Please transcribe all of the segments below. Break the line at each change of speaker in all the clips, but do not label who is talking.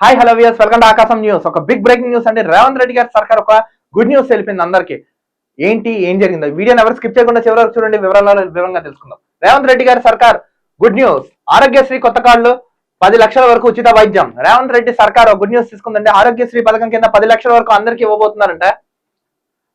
Hi hello viewers welcome to Aakasam news ఒక big breaking news అంటే రేవంత్ రెడ్డి గారి సర్కార్ ఒక గుడ్ న్యూస్ తెలిపింది అందరికి. ఏంటి ఏం జరిగిందో? వీడియోని ఎవరు స్కిప్ చేయకుండా చివరి వరకు చూడండి. వివరాలు వివరంగా తెలుసుకుందాం. రేవంత్ రెడ్డి గారి సర్కార్ గుడ్ న్యూస్ ఆరోగ్యశ్రీ కొత్త కార్డులు పది లక్షల వరకు ఉచిత వైద్యం. రేవంత్ రెడ్డి సర్కార్ గుడ్ న్యూస్ తీసుకుందంటే ఆరోగ్యశ్రీ పథకం కింద పది లక్షల వరకు అందరికీ ఇవ్వబోతున్నారంట.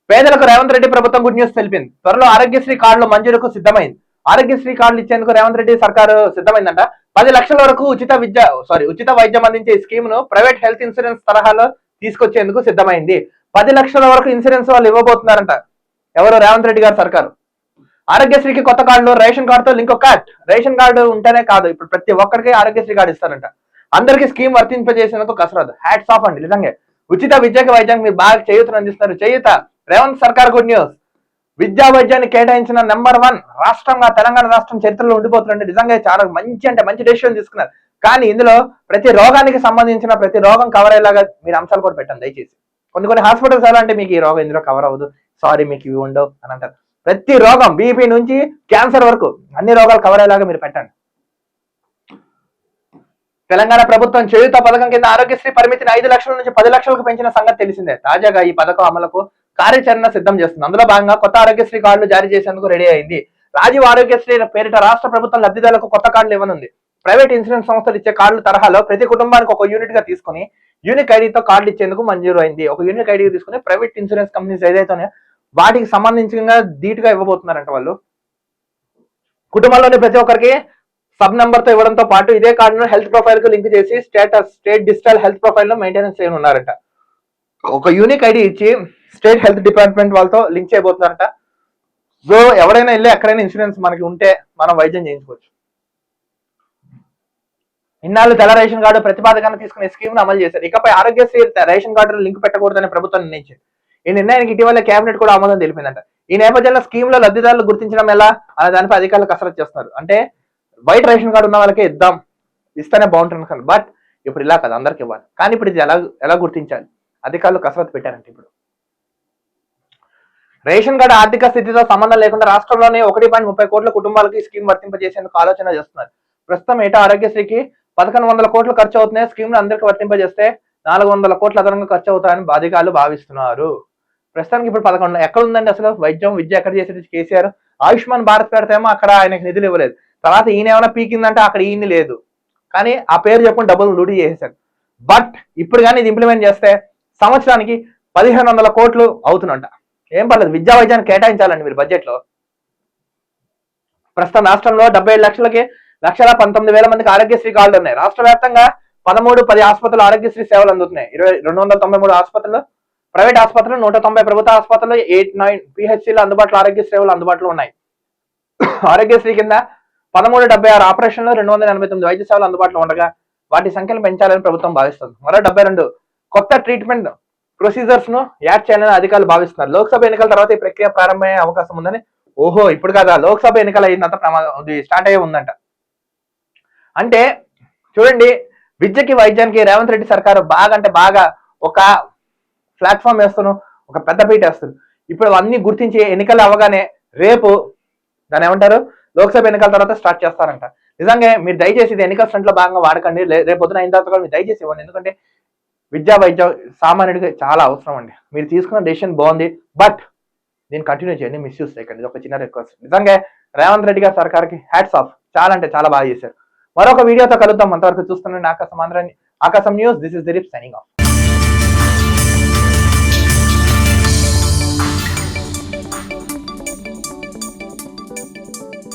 పేదలకు రేవంత్ రెడ్డి ప్రభుత్వం గుడ్ న్యూస్ తెలిపింది. త్వరలో ఆరోగ్యశ్రీ కార్డులు మంజూరుకు సిద్ధమైంది. ఆరోగ్యశ్రీ కార్డులు ఇచ్చేందుకు రేవంత్ రెడ్డి సర్కారు సిద్ధమైందంట. పది లక్షల వరకు ఉచిత విద్య సారీ ఉచిత వైద్యం అందించే స్కీమ్ను ప్రైవేట్ హెల్త్ ఇన్సూరెన్స్ తరహాలో తీసుకొచ్చేందుకు సిద్ధమైంది. పది లక్షల వరకు ఇన్సూరెన్స్ వాళ్ళు ఇవ్వబోతున్నారంట. ఎవరు? రేవంత్ రెడ్డి గారు సర్కారు. ఆరోగ్యశ్రీకి కొత్త కార్డులో రేషన్ కార్డుతో లింక్ కార్డ్ రేషన్ కార్డు ఉంటేనే కాదు ఇప్పుడు ప్రతి ఒక్కరికి ఆరోగ్యశ్రీ కార్డు ఇస్తారంట. అందరికీ స్కీమ్ వర్తింపజేసేందుకు కసరదు హ్యాట్స్ ఆఫ్ అండి నిజంగా. ఉచిత విద్యకి వైద్యానికి మీరు బాగా చేయూతను అందిస్తున్నారు. చేయూత. రేవంత్ సర్కార్ గుడ్ న్యూస్. విద్యా వైద్యాన్ని కేటాయించిన నెంబర్ వన్ రాష్ట్రంగా తెలంగాణ రాష్ట్రం చరిత్రలో ఉండిపోతుందంటే నిజంగా చాలా మంచి అంటే మంచి డెసిషన్ తీసుకున్నారు. కానీ ఇందులో ప్రతి రోగానికి సంబంధించిన ప్రతి రోగం కవర్ అయ్యేలాగా మీరు అంశాలు కూడా పెట్టండి దయచేసి. కొన్ని కొన్ని హాస్పిటల్స్ ఎలా అంటే మీకు ఈ రోగం ఇందులో కవర్ అవ్వదు. సారీ మీకు ఇవి ఉండవు అని అంటారు. ప్రతి రోగం బీపీ నుంచి క్యాన్సర్ వరకు అన్ని రోగాలు కవర్ అయ్యేలాగా మీరు పెట్టండి. తెలంగాణ ప్రభుత్వం చేయుత పథకం కింద ఆరోగ్యశ్రీ పరిమితిని ఐదు లక్షల నుంచి పది లక్షలకు పెంచిన సంగతి తెలిసిందే. తాజాగా ఈ పథకం అమలుకు కార్యాచరణ సిద్ధం చేస్తుంది. అందులో భాగంగా కొత్త ఆరోగ్యశ్రీ కార్డులు జారీ చేసేందుకు రెడీ అయింది. రాజీవ్ ఆరోగ్యశ్రీ పేరిట రాష్ట్ర ప్రభుత్వం లబ్ధిదారులకు కొత్త కార్డులు ఇవ్వనుంది. ప్రైవేట్ ఇన్సూరెన్స్ సంస్థలు ఇచ్చే కార్డుల తరహాలో ప్రతి కుటుంబానికి ఒక యూనిట్గా తీసుకుని యూనిక్ ఐడితో కార్డులు ఇచ్చేందుకు మంజూరు అయింది. ఒక యూనిక్ ఐడి తీసుకుని ప్రైవేట్ ఇన్సూరెన్స్ కంపెనీస్ ఏదైతే వాటికి సంబంధించిన ధీటుగా ఇవ్వబోతున్నారంట వాళ్ళు. కుటుంబంలోని ప్రతి ఒక్కరికి సబ్ నంబర్తో ఇవ్వడంతో పాటు ఇదే కార్డును హెల్త్ ప్రొఫైల్కు లింక్ చేసి స్టేటస్ స్టేట్ డిజిటల్ హెల్త్ ప్రొఫైల్లో మెయింటెనెన్స్ చేయనున్నారట. ఒక యూనిక్ ఐడి ఇచ్చి స్టేట్ హెల్త్ డిపార్ట్మెంట్ వాళ్ళతో లింక్ చేయబోతున్నారట. సో ఎవరైనా వెళ్ళి ఎక్కడైనా ఇన్సూరెన్స్ మనకి ఉంటే మనం వైద్యం చేయించుకోవచ్చు. ఇన్నాళ్ళు తెల్ల రేషన్ కార్డు ప్రతిపాదకాన్ని తీసుకునే స్కీమ్ను అమలు చేశారు. ఇకపై ఆరోగ్యశ్రీ రేషన్ కార్డు లింక్ పెట్టకూడదని ప్రభుత్వం నిర్ణయించింది. ఈ నిర్ణయానికి ఇటీవల కేబినెట్ కూడా ఆమోదం తెలిపిందంట. ఈ నేపథ్యంలో స్కీమ్లో లబ్ధిదారులు గుర్తించడం ఎలా అనే దానిపై అధికారులు కసరత్తు చేస్తున్నారు. అంటే వైట్ రేషన్ కార్డు ఉన్న వాళ్ళకే ఇద్దాం ఇస్తేనే బాగుంటుంది బట్ ఇప్పుడు ఇలా కాదు అందరికి ఇవ్వాలి. కానీ ఇప్పుడు ఇది ఎలా ఎలా గుర్తించాలి? అధికారులు కసరత్తు పెట్టారంటే ఇప్పుడు. రేషన్ కార్డు ఆర్థిక స్థితితో సంబంధం లేకుండా రాష్ట్రంలోనే ఒకటి పాయింట్ ముప్పై కోట్ల కుటుంబాలకి స్కీమ్ వర్తింపజేసేందుకు ఆలోచన చేస్తున్నారు. ప్రస్తుతం ఏటా ఆరోగ్యశ్రీకి పదకొండు వందల కోట్లు ఖర్చు అవుతున్నాయి. స్కీమ్ను అందరికీ వర్తింపజేస్తే నాలుగు వందల కోట్ల అదనంగా ఖర్చు అవుతాయని బాధికారులు భావిస్తున్నారు. ప్రస్తుతానికి ఇప్పుడు పదకొండు ఎక్కడ ఉందండి అసలు? వైద్యం విద్య ఎక్కడ చేసేది కేసీఆర్ ఆయుష్మాన్ భారత్ పెడితేమో అక్కడ ఆయనకి నిధులు ఇవ్వలేదు. తర్వాత ఈయన ఏమైనా పీకిందంటే అక్కడ ఈయన లేదు. కానీ ఆ పేరు చెప్పుకుని డబ్బులు లూటీ చేసేసారు బట్ ఇప్పుడు కానీ ఇది ఇంప్లిమెంట్ చేస్తే సంవత్సరానికి పదిహేను వందల కోట్లు అవుతుందంట. ఏం పర్లేదు విద్యా వైద్యాన్ని కేటాయించాలండి మీరు బడ్జెట్లో. ప్రస్తుతం రాష్ట్రంలో డెబ్బై ఏడు లక్షలకి లక్షల పంతొమ్మిది వేల మందికి ఆరోగ్యశ్రీ కార్డులు ఉన్నాయి. రాష్ట్ర వ్యాప్తంగా పదమూడు పది ఆసుపత్రులు ఆరోగ్యశ్రీ సేవలు అందుతున్నాయి. ఇరవై రెండు వందల తొంభై మూడు ఆసుపత్రులు ప్రైవేట్ ఆసుపత్రులు నూట తొంభై ప్రభుత్వ ఆసుపత్రులు ఎయిట్ నైన్ పిహెచ్సిలు అందుబాటులో ఆరోగ్య సేవలు అందుబాటులో ఉన్నాయి. ఆరోగ్యశ్రీ కింద పదమూడు డెబ్బై ఆరు ఆపరేషన్లు రెండు వందల ఎనభై తొమ్మిది వైద్య సేవలు అందుబాటులో ఉండగా వాటి సంఖ్యను పెంచాలని ప్రభుత్వం భావిస్తుంది. మరో డెబ్బై రెండు కొత్త ట్రీట్మెంట్ ప్రొసీజర్స్ను యాడ్ చేయాలని అధికారులు భావిస్తున్నారు. లోక్సభ ఎన్నికల తర్వాత ఈ ప్రక్రియ ప్రారంభమయ్యే అవకాశం ఉందని ఓహో ఇప్పుడు కదా? లోక్సభ ఎన్నికలు అయినంత ప్రమాదం ఇది స్టార్ట్ అయ్యే ఉందంట. అంటే చూడండి విద్యకి వైద్యానికి రేవంత్ రెడ్డి సర్కారు బాగా అంటే బాగా ఒక ప్లాట్ఫామ్ వేస్తున్నాను ఒక పెద్ద పీట వేస్తుంది ఇప్పుడు అన్ని గుర్తించి ఎన్నికలు అవ్వగానే రేపు దాని ఏమంటారు? లోక్సభ ఎన్నికల తర్వాత స్టార్ట్ చేస్తారంట. నిజంగా మీరు దయచేసి ఇది ఎన్నికల స్టంట్లో భాగంగా వాడకండి. రేపు పొద్దున అయిన తర్వాత కూడా మీరు దయచేసి ఇవ్వండి. ఎందుకంటే విద్యా వైద్య సామాన్యుడికి చాలా అవసరం అండి. మీరు తీసుకున్న డెసిషన్ బాగుంది బట్ దీన్ని కంటిన్యూ చేయండి మిస్యూస్ చేయకండి ఇది ఒక చిన్న రిక్వెస్ట్ నిజంగా రేవంత్ రెడ్డి గారి సర్కార్కి హ్యాట్స్ ఆఫ్ చాలా అంటే చాలా బాగా చేశారు. మరొక వీడియోతో కలుద్దాం. అంతవరకు చూస్తున్నాను ఆకాశం ఆంధ్రాన్ని Aakasam news this is Dilip signing off